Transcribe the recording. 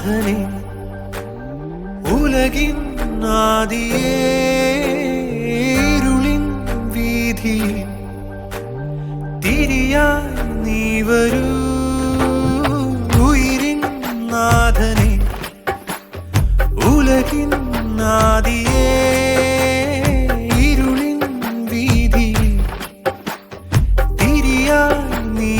നാഥനെ ഉലകിൻ നാദിയേരുളിൻ വീതി തിരിയാ നീ വരൂ. ഉയിരിൻ നാഥനെ ഉലകിൻ നാദിയേ ഇരുളിൻ വീതിയിൽ തിരിയായി നീ